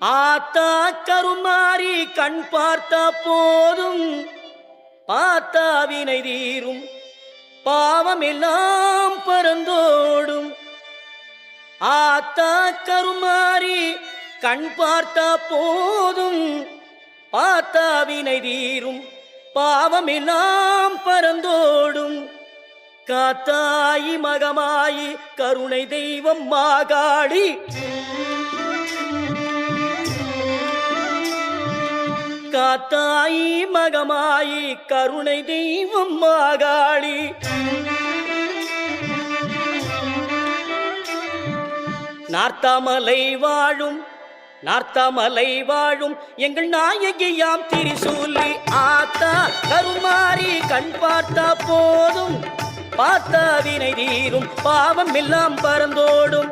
ஆத்தா கருமாறி கண் பார்த்தா போதும் பார்த்தா வினை தீரும் பாவமெல்லாம் பறந்தோடும். ஆத்தா கருமாறி கண் பார்த்தா போதும் பார்த்தா வினை தீரும் பாவமெல்லாம் பறந்தோடும். காத்தாயி மகமாயி கருணை தெய்வம் மாகாடி. காத்தாயி மகமாயி கருணை தெய்வம் மாகாளி நார்த்தாமலை வாழும் நார்த்தாமலை வாழும் எங்கள் நாயகியாம் திரிசூலி. ஆத்தா கருமாறி கண் பார்த்தா போதும் பார்த்தா வினை தீரும் பாவம் எல்லாம் பறந்தோடும்.